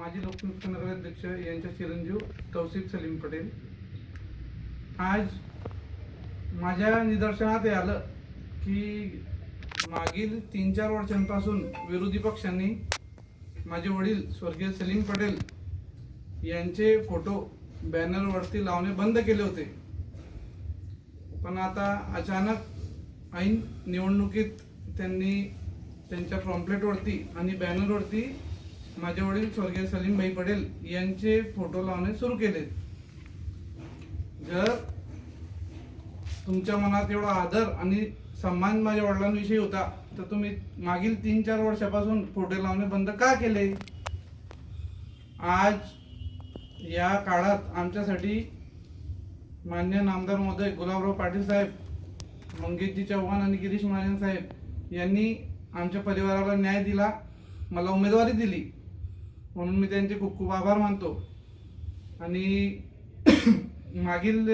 माजी लोकयुक्त नगराध्यक्ष यांच्या चिरंजीव तौसिफ सलीम पटेल. आज माझ्या निदर्शनात हे आलं की मागील तीन चार वर्षांपासून विरोधी पक्षांनी माझे वडील स्वर्गीय सलीम पटेल यांचे फोटो बॅनरवरती लावणे बंद केले होते. पण आता अचानक ऐन निवडणुकीत त्यांनी त्यांच्या पॉम्पलेटवरती आणि बॅनरवरती माझे वडील स्वर्गीय सलीमभाई पटेल यांचे फोटो लावणे सुरू केले जर तुमच्या मनात एवढा आदर आणि सन्मान माझ्या वडिलांविषयी होता तर तुम्ही मागील तीन चार वर्षापासून फोटो लावणे बंद का केले? आज या काळात आमच्यासाठी मान्य नामदार महोदय गुलाबराव पाटील साहेब मंगेशजी चव्हाण आणि गिरीश महाजन साहेब यांनी आमच्या परिवाराला न्याय दिला मला उमेदवारी दिली. म्हणून मी त्यांचे खूप खूप आभार मानतो. आणि मागील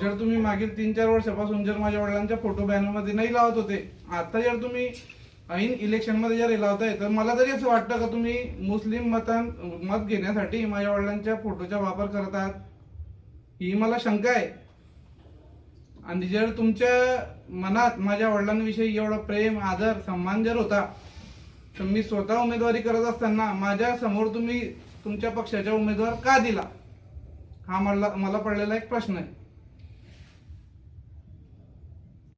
जर तुम्ही मागील तीन चार वर्षापासून जर माझ्या वडिलांच्या फोटो बॅनरमध्ये नाही लावत होते आता जर तुम्ही ऐन इलेक्शनमध्ये जर हे लावताय तर मला तरी असं वाटतं का तुम्ही मुस्लिम मतां मत घेण्यासाठी माझ्या वडिलांच्या फोटोचा वापर करत आहात? ही मला शंका आहे. आणि जर तुमच्या मनात माझ्या वडिलांविषयी एवढा प्रेम आदर सन्मान जर होता तर मी स्वतः उमेदवारी करत असताना माझ्यासमोर तुम्ही तुमच्या पक्षाचा उमेदवार का दिला? हा मला मला पडलेला एक प्रश्न आहे.